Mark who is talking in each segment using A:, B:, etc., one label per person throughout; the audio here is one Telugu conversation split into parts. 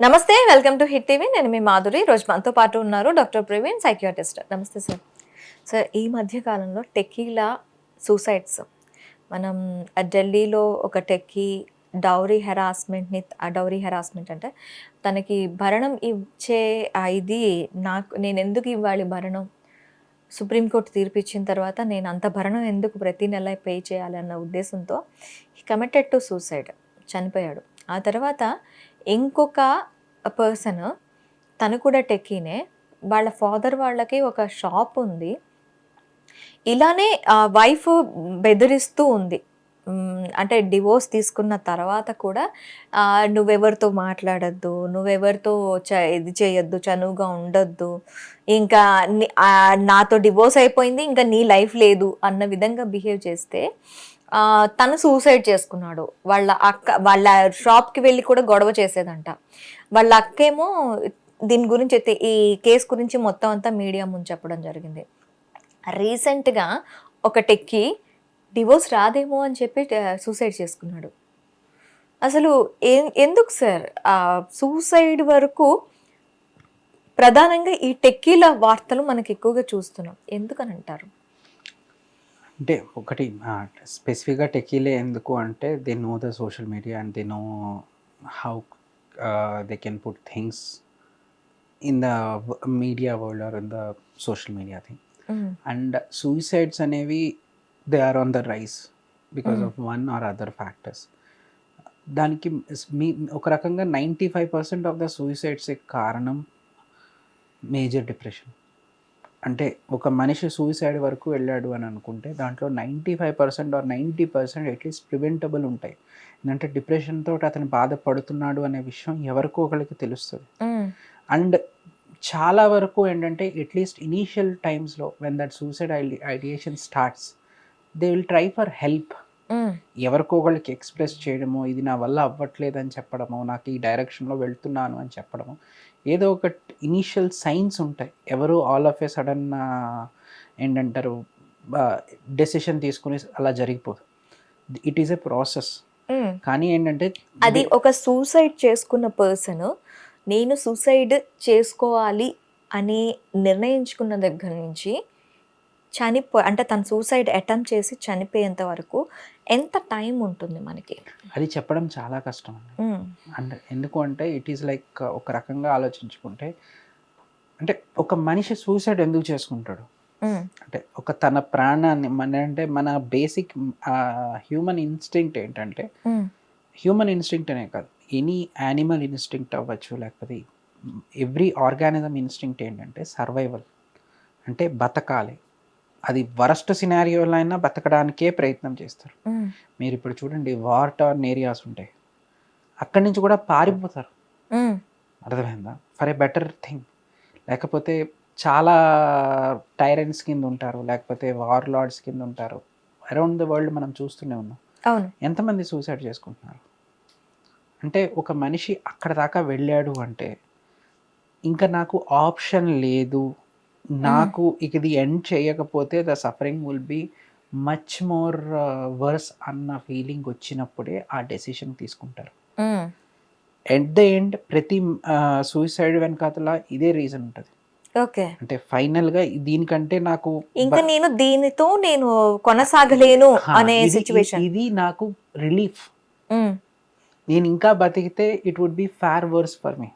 A: నమస్తే వెల్కమ్ టు హిట్ టీవీ. నేను మీ మాధురి. రోజు మనతో పాటు ఉన్నారు డాక్టర్ ప్రవీణ్ సైకియాటిస్ట్. నమస్తే సార్. సార్ ఈ మధ్య కాలంలో టెక్కీలా సూసైడ్స్. మనం ఢిల్లీలో ఒక టెక్కీ డౌరీ హెరాస్మెంట్ని డౌరీ హెరాస్మెంట్ అంటే తనకి భరణం ఇచ్చే ఇది నాకు నేను ఎందుకు ఇవ్వాలి భరణం? సుప్రీంకోర్టు తీర్పు ఇచ్చిన తర్వాత నేను అంత భరణం ఎందుకు ప్రతి నెల పే చేయాలి అన్న ఉద్దేశంతో కమిటెడ్ టు సూసైడ్ చనిపోయాడు. ఆ తర్వాత ఇంకొక పర్సన్ తను కూడా టెక్కీనే వాళ్ళ ఫాదర్ వాళ్ళకి ఒక షాప్ ఉంది. ఇలానే వైఫ్ బెదిరిస్తూ ఉంది. అంటే డివోర్స్ తీసుకున్న తర్వాత కూడా నువ్వెవరితో మాట్లాడద్దు నువ్వెవరితో చ ఇది చేయొద్దు చనువుగా ఉండొద్దు. ఇంకా నాతో డివోర్స్ అయిపోయింది ఇంకా నీ లైఫ్ లేదు అన్న విధంగా బిహేవ్ చేస్తే తను సూసైడ్ చేసుకున్నాడు. వాళ్ళ అక్క వాళ్ళ షాప్కి వెళ్ళి కూడా గొడవ చేసేదంట. వాళ్ళ అక్కేమో దీని గురించి అయితే ఈ కేసు గురించి మొత్తం అంతా మీడియా ముందు చెప్పడం జరిగింది. రీసెంట్గా ఒక టెక్కి డివోర్స్ రాదేమో అని చెప్పి సూసైడ్ చేసుకున్నాడు. అసలు ఎందుకు సార్? సూసైడ్ వరకు ప్రధానంగా ఈ టెక్కీల వార్తలు మనకి ఎక్కువగా చూస్తున్నాం. ఎందుకని అంటారు
B: అంటే ఒకటి స్పెసిఫిక్గా టెకీలే ఎందుకు అంటే they know the social media and they know how they can put things in the media world or in the social media thing and suicides అనేవి they are on the rise because. Of one or other factors దానికి మీ ఒక రకంగా ninety five percent of the సూసైడ్స్కి కారణం? మేజర్ డిప్రెషన్ అంటే ఒక మనిషి సూసైడ్ వరకు వెళ్ళాడు అని అనుకుంటే దాంట్లో ninety five percent or ninety percent at least preventable ఉంటాయి. ఎందుకంటే డిప్రెషన్తో అతను బాధపడుతున్నాడు అనే విషయం ఎవరికో ఒకరికి తెలుస్తుంది. అండ్ చాలా వరకు ఏంటంటే అట్లీస్ట్ ఇనీషియల్ టైమ్స్లో when that suicide ideation starts they will try for help ఎవరికో ఒకళ్ళకి ఎక్స్ప్రెస్ చేయడము ఇది నా వల్ల అవ్వట్లేదు అని చెప్పడము నాకు ఈ డైరెక్షన్లో వెళ్తున్నాను అని చెప్పడము. ఏదో ఒక ఇనీషియల్ సైన్స్ ఉంటాయి. ఎవరు ఆల్ ఆఫ్ ఏ సడన్ ఏంటంటారు డెసిషన్ తీసుకుని అలా జరిగిపోదు. ఇట్ ఈస్ ఎ ప్రాసెస్ కానీ ఏంటంటే
A: అది ఒక సూసైడ్ చేసుకున్న పర్సన్ నేను సూసైడ్ చేసుకోవాలి అని నిర్ణయించుకున్న దగ్గర నుంచి చనిపో అంటే తను సూసైడ్ అటెంప్ట్ చేసి చనిపోయేంత వరకు ఎంత టైం ఉంటుంది మనకి?
B: అది చెప్పడం చాలా కష్టం అండి. ఎందుకు అంటే ఇట్ ఈస్ లైక్ ఒక రకంగా ఆలోచించుకుంటే అంటే ఒక మనిషి సూసైడ్ ఎందుకు చేసుకుంటాడు? అంటే ఒక తన ప్రాణాన్ని మన అంటే మన బేసిక్ హ్యూమన్ ఇన్స్టింక్ట్ ఏంటంటే హ్యూమన్ ఇన్స్టింక్ట్ అనే కాదు. ఎనీ యానిమల్ ఇన్స్టింక్ట్ అవ్వచ్చు లేకపోతే ఎవ్రీ ఆర్గానిజం ఇన్స్టింక్ట్ ఏంటంటే సర్వైవల్ అంటే బతకాలి. అది వరస్ట్ సినారియోలో అయినా బతకడానికే ప్రయత్నం చేస్తారు. మీరు ఇప్పుడు చూడండి వార్ టార్న్ ఏరియాస్ ఉంటాయి. అక్కడి నుంచి కూడా పారిపోతారు. అర్థమైందా? For a better thing. లేకపోతే చాలా టైరెంట్స్ కింద ఉంటారు లేకపోతే వార్ లార్డ్స్ కింద ఉంటారు. అరౌండ్ ద వరల్డ్ మనం చూస్తూనే ఉన్నాం. ఎంతమంది సూసైడ్ చేసుకుంటున్నారు? అంటే ఒక మనిషి అక్కడ దాకా వెళ్ళాడు అంటే ఇంకా నాకు ఆప్షన్ లేదు నాకు ఇక ఇది ఎండ్ చేయకపోతే the suffering will be much more worse అన్న ఫీలింగ్ వచ్చినప్పుడే ఆ డెసిషన్ తీసుకుంటారు. ఎట్ ద ఎండ్ ప్రతి సూసైడ్ వెనకాతల ఇదే రీజన్ ఉంటుంది.
A: ఓకే.
B: అంటే ఫైనల్గా దీనికంటే నాకు
A: ఇంకా నేను దీనితో నేను కొనసాగలేను అనే సిచ్యువేషన్
B: ఇది నాకు రిలీఫ్ నేను ఇంకా బతికితే it would be far worse for me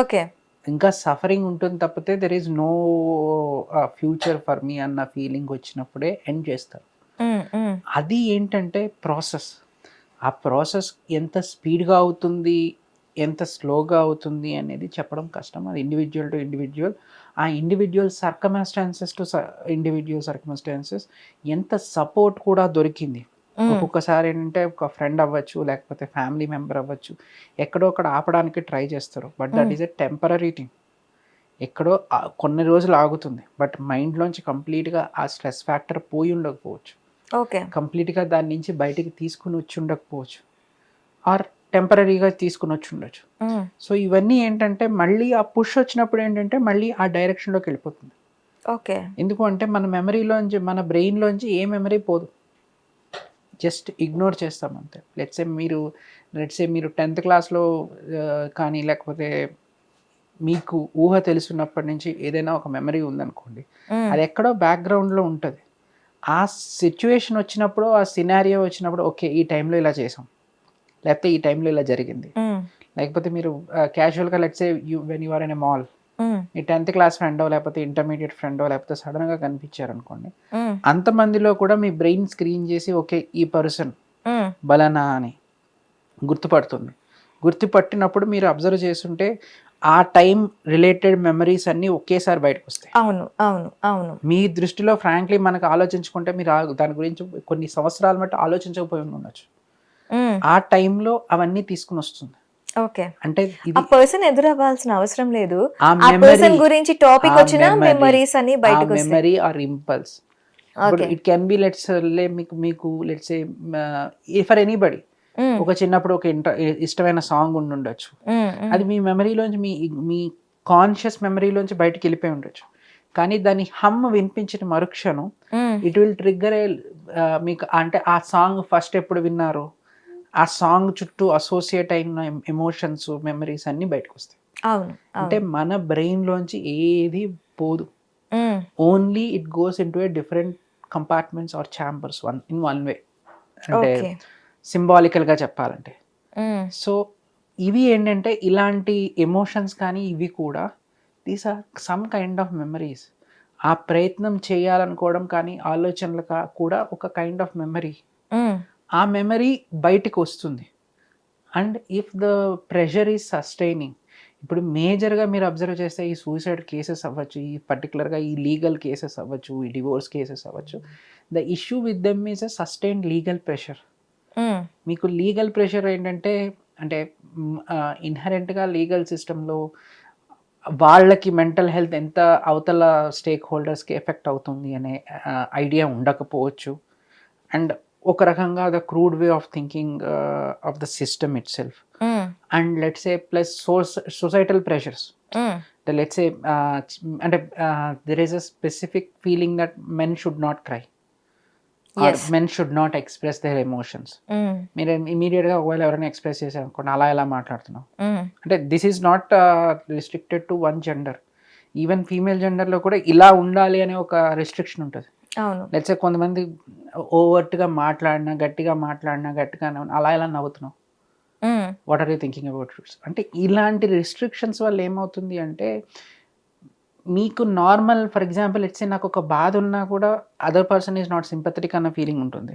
A: okay.
B: ఇంకా సఫరింగ్ ఉంటుంది తప్పితే there is no future for me అన్న ఫీలింగ్ వచ్చినప్పుడే ఎండ్ చేస్తారు. అది ఏంటంటే ప్రాసెస్ ఆ ప్రాసెస్ ఎంత స్పీడ్గా అవుతుంది ఎంత స్లోగా అవుతుంది అనేది చెప్పడం కష్టం. అది ఇండివిజువల్ టు ఇండివిజువల్ ఆ individual circumstances to individual circumstances ఎంత సపోర్ట్ కూడా దొరికింది. ఒక్కొక్కసారి ఏంటంటే ఒక ఫ్రెండ్ అవ్వచ్చు లేకపోతే ఫ్యామిలీ మెంబర్ అవ్వచ్చు. ఎక్కడో అక్కడ ఆపడానికి ట్రై చేస్తారు. But that. Is a temporary thing. ఎక్కడో కొన్ని రోజులు ఆగుతుంది. బట్ మైండ్లోంచి కంప్లీట్గా ఆ స్ట్రెస్ ఫ్యాక్టర్ పోయి ఉండకపోవచ్చు.
A: ఓకే.
B: కంప్లీట్గా దాని నుంచి బయటికి తీసుకుని వచ్చి ఉండకపోవచ్చు. ఆర్ టెంపరీగా తీసుకుని వచ్చి ఉండొచ్చు. సో ఇవన్నీ ఏంటంటే మళ్ళీ ఆ పుష్ వచ్చినప్పుడు ఏంటంటే మళ్ళీ ఆ డైరెక్షన్లోకి వెళ్ళిపోతుంది.
A: ఓకే.
B: ఎందుకు అంటే మన మెమరీలోంచి మన బ్రెయిన్లోంచి ఏ మెమరీ పోదు. జస్ట్ ఇగ్నోర్ చేస్తాం అంతే లెట్సే మీరు లెట్సే మీరు టెన్త్ క్లాస్లో కానీ లేకపోతే మీకు ఊహ తెలుసున్నప్పటి నుంచి ఏదైనా ఒక మెమరీ ఉందనుకోండి. అది ఎక్కడో బ్యాక్గ్రౌండ్లో ఉంటుంది ఆ సిచ్యువేషన్ వచ్చినప్పుడు ఆ సినారియో వచ్చినప్పుడు ఓకే ఈ టైంలో ఇలా చేసాం లేకపోతే ఈ టైంలో ఇలా జరిగింది. లేకపోతే మీరు క్యాజువల్గా let's say you when you are in a mall me tenth class ఫ్రెండో లేకపోతే ఇంటర్మీడియట్ ఫ్రెండో లేకపోతే సడన్గా కనిపించారు అనుకోండి. అంతమందిలో కూడా మీ బ్రెయిన్ స్క్రీన్ చేసి ఓకే ఈ పర్సన్. బలనా అని గుర్తుపడుతుంది. గుర్తుపట్టినప్పుడు మీరు అబ్జర్వ్ చేస్తుంటే ఆ టైం రిలేటెడ్ మెమరీస్ అన్నీ ఒకేసారి బయటకు వస్తాయి
A: అవును అవును అవును.
B: మీ దృష్టిలో ఫ్రాంక్లీ మనకు ఆలోచించుకుంటే మీరు దాని గురించి కొన్ని సంవత్సరాల మట్టి ఆలోచించకపోయి ఉండొచ్చు. ఆ టైంలో అవన్నీ తీసుకుని వస్తుంది
A: ఓకే
B: అంటే
A: ఆ పర్సన్ ఎదురవ్వాల్సిన అవసరం లేదు
B: ఆ
A: పర్సన్ గురించి టాపిక్ వచ్చిన మెమరీస్ అని బయటకు
B: memory or impulse. It can be let's say మీకు మీకు లెట్స్ ఫర్ ఎనీబడి. ఒక చిన్నప్పుడు ఒక ఇంట ఇష్టమైన సాంగ్ ఉండి ఉండొచ్చు. అది మీ మెమరీలోంచి మీ మీ కాన్షియస్ మెమరీలోంచి బయటికి వెళ్ళిపోయి ఉండొచ్చు కానీ దాని హమ్ వినిపించిన మరుక్షణం. ఇట్ విల్ ట్రిగ్గర్ మీకు అంటే ఆ సాంగ్ ఫస్ట్ ఎప్పుడు విన్నారు ఆ సాంగ్ చుట్టూ అసోసియేట్ అయిన ఎమోషన్స్ మెమరీస్ అన్నీ బయటకు వస్తాయి.
A: అవును
B: అంటే మన బ్రెయిన్లోంచి ఏది పోదు. Only it goes in to a different compartments or chambers one in one way అంటే
A: ఓకే
B: సింబాలికల్గా చెప్పాలంటే. సో ఇవి ఏంటంటే ఇలాంటి ఎమోషన్స్ కానీ ఇవి కూడా these are some kind of memories ఆ ప్రయత్నం చేయాలనుకోవడం కానీ ఆలోచనలు కూడా ఒక కైండ్ ఆఫ్ మెమరీ
A: మ్మ్.
B: ఆ మెమరీ బయటికి వస్తుంది. And if the pressure is sustaining ఇప్పుడు మేజర్గా మీరు అబ్జర్వ్ చేస్తే ఈ సూసైడ్ కేసెస్ అవ్వచ్చు ఈ పర్టికులర్గా ఈ లీగల్ కేసెస్ అవ్వచ్చు ఈ డివోర్స్ కేసెస్ అవ్వచ్చు the issue with them is a sustained legal pressure. మీకు లీగల్ ప్రెషర్ ఏంటంటే అంటే ఇన్హరెంట్గా లీగల్ సిస్టంలో వాళ్ళకి మెంటల్ హెల్త్ ఎంత అవతల స్టేక్ హోల్డర్స్కి ఎఫెక్ట్ అవుతుంది అనే ఐడియా ఉండకపోవచ్చు. అండ్ ఒక రకంగా the crude way of thinking of the system itself
A: hmm.
B: And let's say plus source societal pressures
A: hmm.
B: Let's say అంటే there is a specific feeling that men should not cry. Men should not express their emotions. మీరు ఇమీడియట్గా ఒకవేళ ఎవరైనా ఎక్స్ప్రెస్ చేశారు అనుకోండి అలా ఎలా మాట్లాడుతున్నాం
A: మ్మ్.
B: అంటే this is not restricted to one gender even female జెండర్లో కూడా ఇలా ఉండాలి అనే ఒక రెస్ట్రిక్షన్ ఉంటుంది లెట్సే కొంతమంది ఓవర్ట్గా మాట్లాడినా గట్టిగా మాట్లాడినా గట్టిగా అలా ఎలా నవ్వుతున్నావు. What are you thinking about అంటే ఇలాంటి రెస్ట్రిక్షన్స్ వల్ల ఏమవుతుంది అంటే మీకు నార్మల్ ఫర్ ఎగ్జాంపుల్ ఇట్స్ నాకు ఒక బాధ ఉన్నా కూడా other person is not sympathetic అన్న ఫీలింగ్ ఉంటుంది.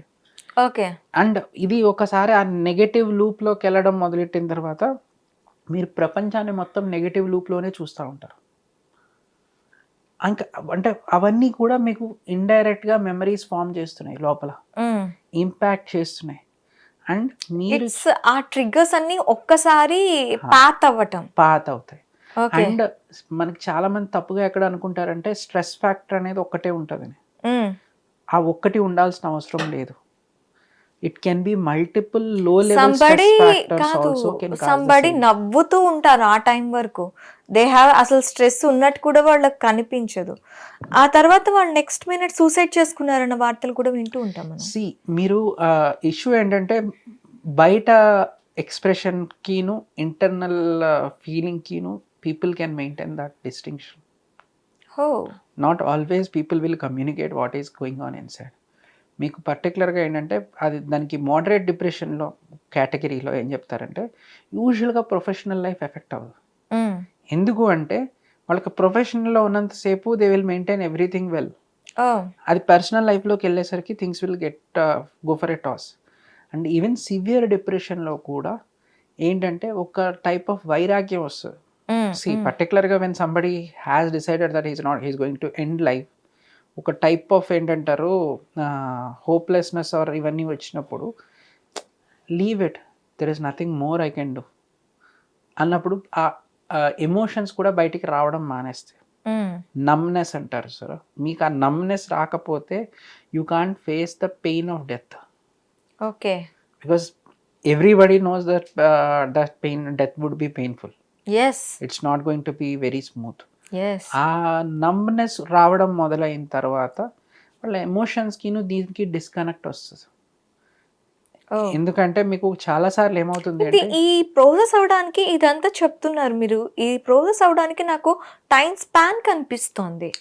A: ఓకే.
B: అండ్ ఇది ఒకసారి ఆ నెగటివ్ లూప్లోకి వెళ్ళడం మొదలెట్టిన తర్వాత మీరు ప్రపంచాన్ని మొత్తం నెగటివ్ లూప్లోనే చూస్తూ ఉంటారు. ఇంకా అంటే అవన్నీ కూడా మీకు ఇండైరెక్ట్గా మెమరీస్ ఫామ్ చేస్తున్నాయి లోపల. ఇంపాక్ట్ చేస్తున్నాయి. అండ్ మీరు
A: ఆ ట్రిగ్గర్స్ అన్ని ఒక్కసారి పాత్ అవ్వటం.
B: పాత అవుతాయి. అండ్ మనకి చాలా మంది తప్పుగా ఎక్కడ అనుకుంటారంటే స్ట్రెస్ ఫ్యాక్టర్ అనేది ఒక్కటే ఉంటుందని.
A: మ్మ్.
B: ఆ ఒక్కటి ఉండాల్సిన అవసరం లేదు. ఇట్ కెన్ బి మల్టిపుల్లో లెవెల్
A: సంబడి కాదు సంబడి నవ్వుతూ ఉంటారు ఆ టైం వరకు. దే హ్యావ్ అసలు స్ట్రెస్ ఉన్నట్టు కూడా వాళ్ళకి కనిపించదు. ఆ తర్వాత వాళ్ళు నెక్స్ట్ మినిట్ సూసైడ్ చేసుకున్నారన్న వార్తలు కూడా వింటూ ఉంటాం
B: సి మీరు ఇష్యూ ఏంటంటే బయట ఎక్స్ప్రెషన్ కీను internal feeling కీను people can maintain that distinction
A: హో
B: not always people will communicate what is going on inside మీకు పర్టికులర్గా ఏంటంటే అది దానికి మోడరేట్ డిప్రెషన్లో కేటగిరీలో ఏం చెప్తారంటే యూజువల్గా ప్రొఫెషనల్ లైఫ్ ఎఫెక్ట్ అవ్వదు. ఎందుకు అంటే వాళ్ళకి ప్రొఫెషనల్లో ఉన్నంతసేపు they will maintain everything well అది పర్సనల్ లైఫ్లోకి వెళ్ళేసరికి things will get go for a toss and even severe డిప్రెషన్లో కూడా ఏంటంటే ఒక టైప్ ఆఫ్ వైరాగ్యం వస్తుంది. సి పర్టికులర్గా when somebody has decided that is not he's going to end life ఒక టైప్ ఆఫ్ ఏంటంటారు హోప్లెస్నెస్ ఆర్ ఇవన్నీ వచ్చినప్పుడు leave it there is nothing more I can do అన్నప్పుడు ఆ ఎమోషన్స్ కూడా బయటికి రావడం మానేస్తాయి. నమ్నెస్ అంటారు సార్ మీకు ఆ నమ్నెస్ రాకపోతే you can't face the pain of death
A: okay
B: because everybody knows that that pain death would be painful
A: yes
B: it's not going to be very smooth ఆ నమ్నెస్ రావడం మొదలైన తర్వాత వాళ్ళ ఎమోషన్స్కిను దీనికి డిస్కనెక్ట్ వస్తుంది. ఎందుకంటే మీకు చాలా సార్లు ఏమవుతుంది
A: ఈ ప్రాసెస్ అవడానికి ఇదంతా చెప్తున్నారు మీరు. ఈ ప్రాసెస్ అవడానికి నాకు టైం స్పాన్ కనిపిస్తోంది.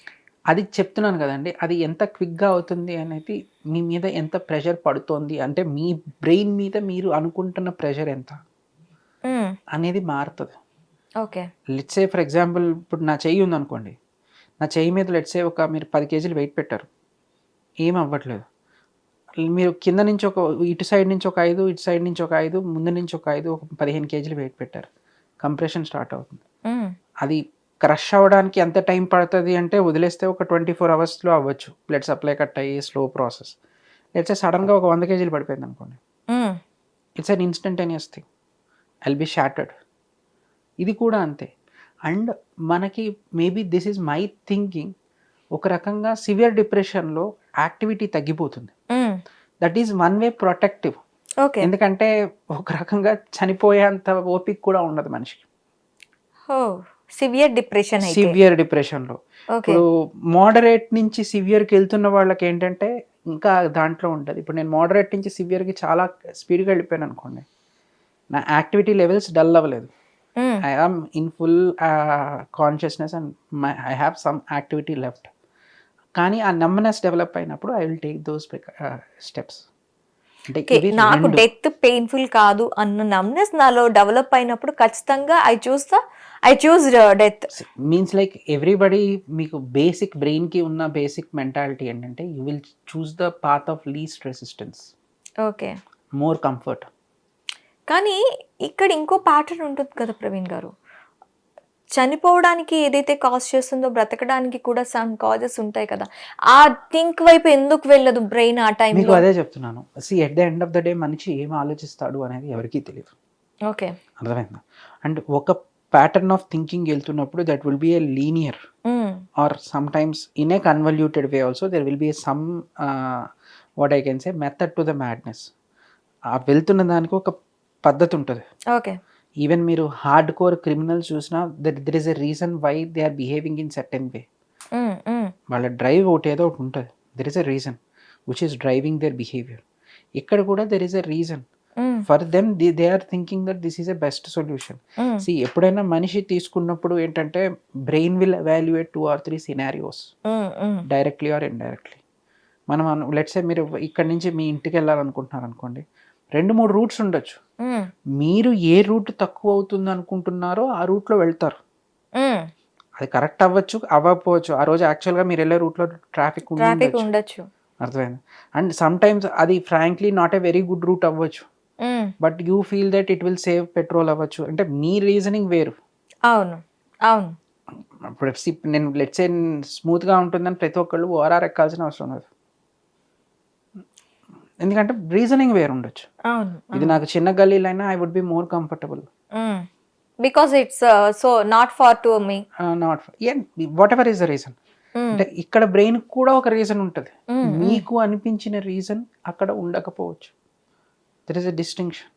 B: అది చెప్తున్నాను కదండి. అది ఎంత క్విక్గా అవుతుంది అనేది మీ మీద ఎంత ప్రెషర్ పడుతోంది? అంటే మీ బ్రెయిన్ మీద మీరు అనుకుంటున్న ప్రెషర్ ఎంత. అనేది మారుతుంది.
A: ఓకే.
B: లెట్సే ఫర్ ఎగ్జాంపుల్ ఇప్పుడు నా చెయ్యి ఉందనుకోండి. నా చెయ్యి మీద లెట్సే ఒక మీరు పది కేజీలు వెయిట్ పెట్టారు. ఏం అవ్వట్లేదు. మీరు కింద నుంచి ఒక ఇటు సైడ్ నుంచి ఒక ఐదు ఇటు సైడ్ నుంచి ఒక ఐదు ముందు నుంచి ఒక ఐదు ఒక పదిహేను కేజీలు వెయిట్ పెట్టారు. కంప్రెషన్ స్టార్ట్ అవుతుంది. అది క్రష్ అవ్వడానికి ఎంత టైం పడుతుంది అంటే వదిలేస్తే ఒక ట్వంటీ ఫోర్ అవర్స్లో అవ్వచ్చు. బ్లడ్ సప్లై కట్ అయ్యి స్లో ప్రాసెస్ లెట్సే సడన్గా ఒక వంద కేజీలు పడిపోయింది అనుకోండి. It's an instantaneous thing I'll be shattered ఇది కూడా అంతే. అండ్ మనకి maybe this is my thinking ఒక రకంగా సివియర్ డిప్రెషన్లో యాక్టివిటీ తగ్గిపోతుంది. That is one way protective
A: okay
B: ఎందుకంటే ఒక రకంగా చనిపోయేంత ఓపిక కూడా ఉండదు మనిషికి.
A: సివియర్ డిప్రెషన్
B: సివియర్ డిప్రెషన్లో ఇప్పుడు మోడరేట్ నుంచి సివియర్కి వెళ్తున్న వాళ్ళకి ఏంటంటే ఇంకా దాంట్లో ఉంటుంది. ఇప్పుడు నేను మోడరేట్ నుంచి సివియర్కి చాలా స్పీడ్గా వెళ్ళిపోయాను అనుకోండి. నా యాక్టివిటీ లెవెల్స్ డల్ అవ్వలేదు. I am in full consciousness and I have some activity left కానీ ఆ నమ్మనెస్ డెవలప్ అయినప్పుడు I will take those steps
A: నాకు. డెత్ పెయిన్ఫుల్ కాదు అన్న నమ్నెస్ నాలో డెవలప్ అయినప్పుడు ఖచ్చితంగా ఐ చూస్తా I choose death
B: means like everybody మీకు బేసిక్ బ్రెయిన్కి ఉన్న బేసిక్ మెంటాలిటీ ఏంటంటే you will choose the path of least resistance
A: okay
B: more comfort
A: కానీ ఇక్కడ ఇంకో ప్యాటర్న్ ఉంటుంది కదా ప్రవీణ్ గారు. చనిపోవడానికి ఏదైతే కాజ్ చేస్తుందో బ్రతకడానికి కూడా సమ్ కాజెస్ ఉంటాయి కదా. ఆ థింక్ వైపు ఎందుకు వెళ్ళదు బ్రెయిన్ ఆ
B: మీకు
A: టైంలో
B: అదే చెప్తున్నాను. See at the end of the day మనిషి ఏం ఆలోచిస్తాడు అనేది ఎవరికీ తెలియదు.
A: ఓకే
B: అర్థమైందా? అండ్ ఒక ప్యాటర్న్ ఆఫ్ థింకింగ్ వెళ్తున్నప్పుడు that will be a linear or some times in a convoluted way also there will be some what I can say method to the madness ఆ వెళ్తున్న దానికి ఒక పద్ధతి ఉంటుంది.
A: ఓకే
B: ఈవెన్ మీరు హార్డ్ కోర్ క్రిమినల్స్ చూసినా there there is a reason why they are behaving in certain way వాళ్ళ డ్రైవ్ ఒకటి ఏదో ఒకటి ఉంటుంది. There is a reason which is driving their behaviour ఇక్కడ కూడా there is a reason for them the they are thinking that this is a best solution see ఎప్పుడైనా మనిషి తీసుకున్నప్పుడు ఏంటంటే brain will evaluate two or three scenarios directly or indirectly మనం లెట్సే మీరు ఇక్కడి నుంచి మీ ఇంటికి వెళ్ళాలనుకుంటున్నారు అనుకోండి రెండు మూడు రూట్స్ ఉండొచ్చు. మీరు ఏ రూట్ తక్కువ అవుతుంది అనుకుంటున్నారో ఆ రూట్లో వెళ్తారు. అది కరెక్ట్ అవ్వచ్చు అవ్వకపోవచ్చు. ఆ రోజు యాక్చువల్గా మీరు వెళ్ళే రూట్లో ట్రాఫిక్
A: ట్రాఫిక్ ఉండొచ్చు.
B: అర్థమైంది? అండ్ సమ్ టైమ్స్ అది frankly not a very good route అవ్వచ్చు. But you feel that it will save petrol అవ్వచ్చు. అంటే మీ రీజనింగ్ వేరు.
A: అవును. అవును.
B: ఇప్పుడు నేను లెట్స్ ఏ స్మూత్గా ఉంటుందని ప్రతి ఒక్కళ్ళు ఓఆర్ఆర్ ఎక్కాల్సిన అవసరం లేదు. ఎందుకంటే రీజనింగ్ వేరు ఉండొచ్చు. ఇది నాకు చిన్న గల్లీలైనా I would be more comfortable
A: because it's so not far to me
B: not whatever is the reason అంటే ఇక్కడ బ్రెయిన్ కూడా ఒక రీజన్ ఉంటుంది. మీకు అనిపించిన రీజన్ అక్కడ ఉండకపోవచ్చు. There is a distinction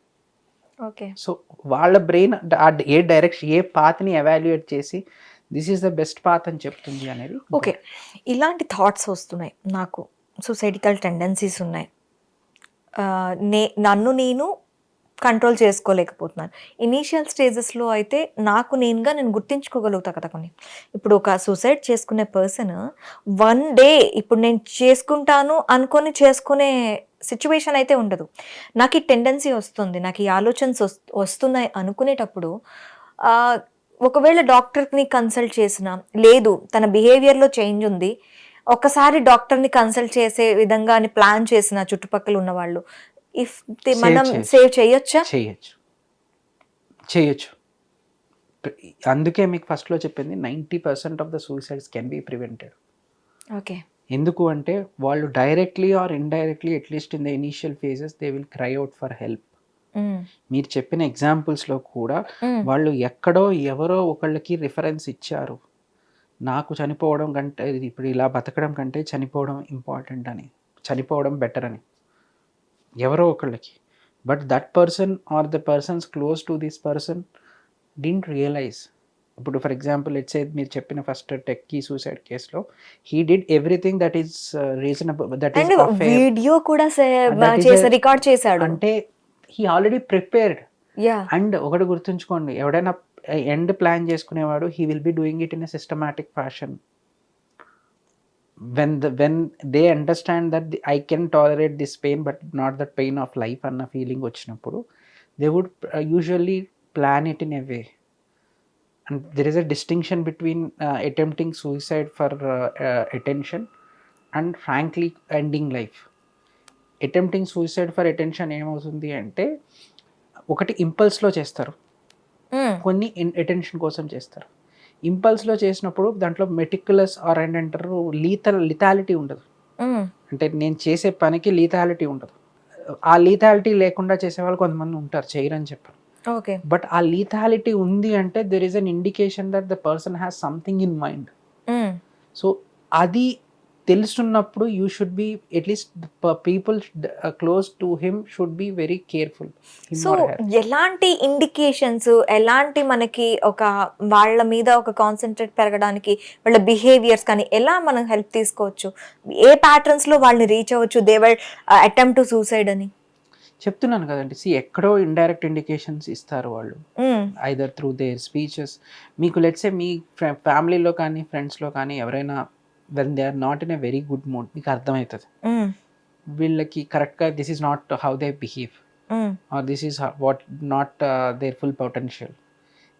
A: okay
B: so వాళ్ళ బ్రెయిన్ ఏ డైరెక్షన్ ఏ పాత్ని ఎవాల్యుయేట్ చేసి this is the best path అని చెప్తుంది అనేది
A: ఓకే ఇలాంటి థాట్స్ వస్తున్నాయి నాకు. సొసైటికల్ టెండెన్సీస్ ఉన్నాయి. నే నన్ను నేను కంట్రోల్ చేసుకోలేకపోతున్నాను. ఇనీషియల్ స్టేజెస్లో అయితే నాకు నేనుగా నేను గుర్తించుకోగలుగుతా కదా కొన్ని. ఇప్పుడు ఒక సూసైడ్ చేసుకునే పర్సన్ వన్ డే ఇప్పుడు నేను చేసుకుంటాను అనుకొని చేసుకునే సిచ్యువేషన్ అయితే ఉండదు. నాకు ఈ టెండెన్సీ వస్తుంది నాకు ఈ ఆలోచన వస్తున్నాయి అనుకునేటప్పుడు ఒకవేళ డాక్టర్ని కన్సల్ట్ చేసిన లేదు తన బిహేవియర్లో చేంజ్ ఉంది ఒకసారి డాక్టర్ని కన్సల్ట్ చేసే విధంగా అని ప్లాన్ చేసిన చుట్టుపక్కల ఉన్న వాళ్ళు ఇఫ్ మనం. సేవ్ చేయొచ్చా?
B: చేయొచ్చు. చేయొచ్చు. అందుకే మీకు ఫస్ట్లో చెప్పింది ninety percent of the suicides can be prevented.
A: Okay.
B: ఎందుకు అంటే వాళ్ళు directly or indirectly at least in the initial phases they will cry out for help. మీరు చెప్పిన ఎగ్జాంపుల్స్లో కూడా వాళ్ళు ఎక్కడో ఎవరో ఒకళ్ళకి రిఫరెన్స్ ఇచ్చారు. నాకు చనిపోవడం కంటే ఇప్పుడు ఇలా బతకడం కంటే చనిపోవడం ఇంపార్టెంట్ అని చనిపోవడం బెటర్ అని. ఎవరో ఒకళ్ళకి. But that person are the persons close to this person didn't realise ఇప్పుడు ఫర్ ఎగ్జాంపుల్ ఇట్స్ మీరు చెప్పిన ఫస్ట్ టెక్కీ సూసైడ్ కేసులో he did everything that is reasonable that is
A: video కూడా రికార్డ్ చేశాడు.
B: అంటే he already prepared
A: yeah
B: and ఒకటి గుర్తుంచుకోండి ఎవడైనా ఎండ్ ప్లాన్ చేసుకునేవాడు he will be doing it in a systematic fashion when the when they understand that I can tolerate this pain but not that pain of life అన్న ఫీలింగ్ వచ్చినప్పుడు they would usually plan it in a way and there is a distinction between attempting suicide for attention and frankly ending life attempting suicide for attention ఏమవుతుంది అంటే ఒకటి ఇంపల్స్లో చేస్తారు. కొన్ని అటెన్షన్ కోసం చేస్తారు. ఇంపల్స్లో చేసినప్పుడు దాంట్లో మెటిక్యులస్ ఆర్ ఏంటంటారు లీత లిథాలిటీ ఉండదు. అంటే నేను చేసే పనికి లీథాలిటీ ఉండదు. ఆ లీథాలిటీ లేకుండా చేసే వాళ్ళు కొంతమంది ఉంటారు చేయరని చెప్పారు.
A: ఓకే
B: బట్ ఆ లీథాలిటీ ఉంది అంటే there is an indication that the person has something in mind so అది తెలుసున్నప్పుడు you should be at least people close to him should be very careful
A: so ఎలాంటి ఇండికేషన్స్ ఎలాంటి మనకి ఒక వాళ్ళ మీద ఒక కాన్సన్ట్రేట్ పెరగడానికి వాళ్ళ బిహేవియర్స్ కానీ ఎలా మనం హెల్ప్ తీసుకోవచ్చు? ఏ ప్యాటర్న్స్లో వాళ్ళని రీచ్ అవ్వచ్చు? దేవర్ అటెంప్ట్ టు సూసైడ్ అని.
B: చెప్తున్నాను కదండి. సి ఎక్కడో ఇండైరెక్ట్ ఇండికేషన్స్ ఇస్తారు వాళ్ళు. ఐదర్ త్రూ దేర్ స్పీచెస్ మీకు లెట్సే మీ ఫ్యామిలీలో కానీ ఫ్రెండ్స్లో కానీ ఎవరైనా when they are not in a very good mood మీకు అర్థమవుతుంది
A: Mm.
B: వీళ్ళకి కరెక్ట్గా this is not how they behave. Or this is what not their full potential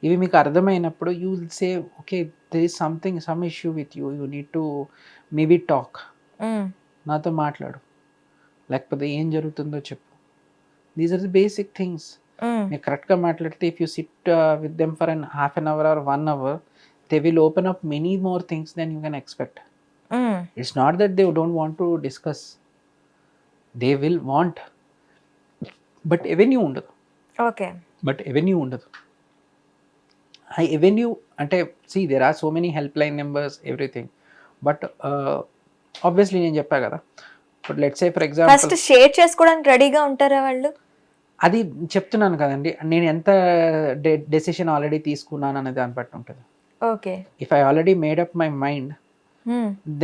B: ఇవి మీకు అర్థమైనప్పుడు you will say okay there is something some issue with you you need to maybe talk. నాతో మాట్లాడు లేకపోతే ఏం జరుగుతుందో చెప్పు these are the basic things. మీరు కరెక్ట్గా మాట్లాడితే if you sit with them for an half an hour or one hour they will open up many more things than you can expect. It's not that they don't want to discuss they will want but avenue ఉండదు.
A: ఓకే
B: బట్ ఎవెన్యూ ఉండదు. ఆ ఎవెన్యూ అంటే see there are so many help line numbers everything but obviously నేను చెప్పా కదా. But let say for
A: first
B: example
A: share చేసుకోవడానికి రెడీగా ఉంటారా వాళ్ళు?
B: అది చెప్తున్నాను కదండి. నేను ఎంత డెసిషన్ ఆల్రెడీ తీసుకున్నాను అనే దాన్ని బట్టి ఉంటుంది.
A: Okay
B: if I already made up my mind.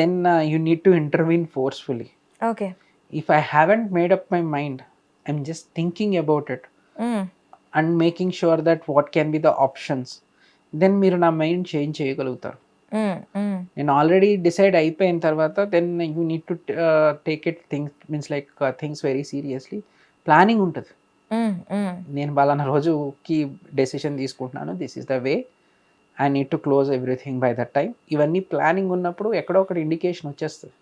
B: Then you need to intervene forcefully
A: okay
B: if I haven't made up my mind I'm just thinking about it. And making sure that what can be the options then మీరు నా మైండ్ చేంజ్ చేయగలుగుతారు.
A: Mm. Mm.
B: నేను ఆల్రెడీ డిసైడ్ అయిపోయిన తర్వాత then you need to take it things means like things very seriously planning ఉంటుంది. నేను పలానా రోజుకి డెసిషన్ తీసుకుంటున్నాను. This is the way I need to close everything by that time ఇవన్నీ ప్లానింగ్ ఉన్నప్పుడు ఎక్కడో ఒకటి ఇండికేషన్ వచ్చేస్తుంది.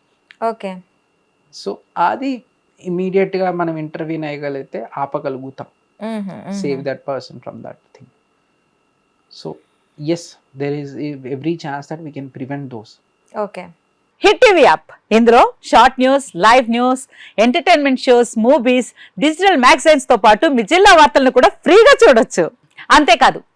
A: ఓకే.
B: సో అది ఇమీడియట్గా మనం ఇంటర్వ్యూన్ అయ్యగలిగితే ఆపగలుగుతాం. Save that person from that thing so yes there is every chance that we can prevent those
A: okay.
C: Hit TV app. ఇందులో short news live news entertainment shows movies digital మ్యాగజైన్స్తో పాటు మీ జిల్లా వార్తలను కూడా ఫ్రీగా చూడొచ్చు. అంతేకాదు